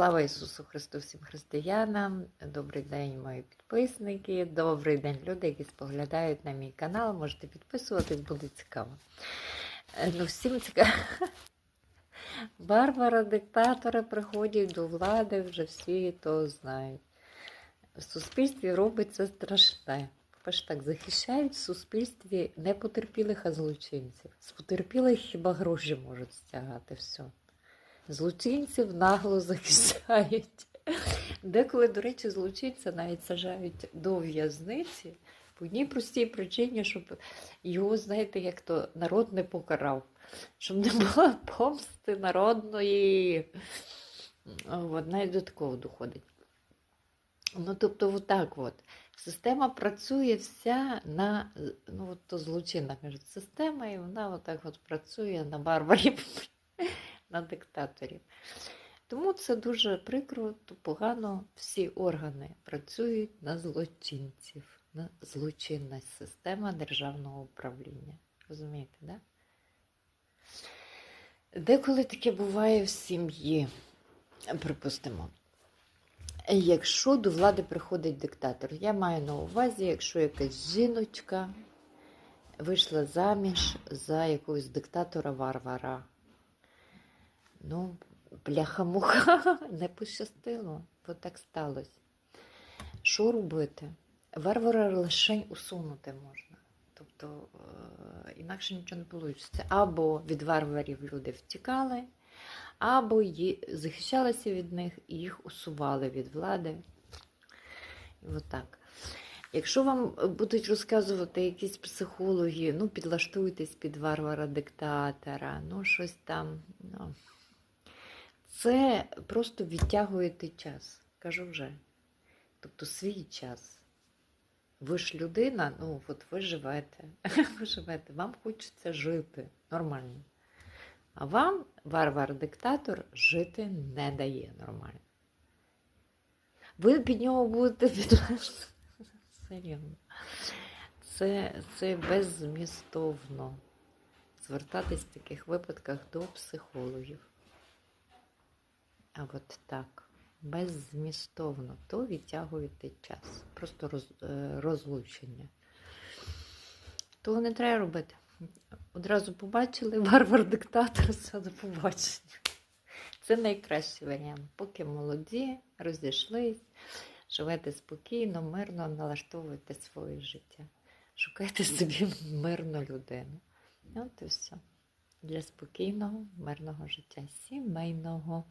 Слава Ісусу Христу всім християнам. Добрий день, мої підписники. Добрий день, люди, які споглядають на мій канал. Можете підписуватись, буде цікаво. Е, Ну, всім цікаво. Барбара, диктатори приходять до влади, вже всі то знають. В суспільстві робиться страшне. По-перше, так захищають в суспільстві не потерпілих, а злочинців. З потерпілих хіба гроші можуть стягати все. Злочинців нагло захищають. Деколи, до речі, злочинця навіть сажають до в'язниці по одній простій причині, щоб його, знаєте, як то народ не покарав, щоб не було помсти народної. От, навіть до такого доходить. Ну, тобто, отак от. Система працює вся на ну, от то злочинна система, і вона отак от працює на барбарів, на диктаторів. Тому це дуже прикро, то погано всі органи працюють на злочинців, на злочинна система державного управління. Розумієте. Да? Деколи таке буває в сім'ї, припустимо. Якщо до влади приходить диктатор, я маю на увазі, якщо якась жіночка вийшла заміж за якогось диктатора-варвара. Ну, бляха-муха, не пощастило, бо так сталося. Що робити? Варвара лише усунути можна. Тобто, е, інакше нічого не вийде. Або від варварів люди втікали, або захищалися від них і їх усували від влади. І отак. Якщо вам будуть розказувати якісь психологи, ну, підлаштуйтесь під варвара-диктатора, ну, щось там. Ну, це просто відтягуєте час, кажу вже. Тобто свій час. Ви ж людина, ну от ви живете, ви живете, вам хочеться жити нормально. А вам варвар-диктатор жити не дає нормально. Ви під нього будете підлежати. Серйозно. Це, це беззмістовно. Звертатись в таких випадках до психологів. А от так, беззмістовно, то відтягуєте час. Просто роз, е, розлучення. Того не треба робити. Одразу побачили варвар-диктатор, все до побачення. Це найкращий варіант. Поки молоді, розійшлись, живете спокійно, мирно, налаштовуєте своє життя. Шукайте собі мирну людину. От і все. Для спокійного, мирного життя, сімейного.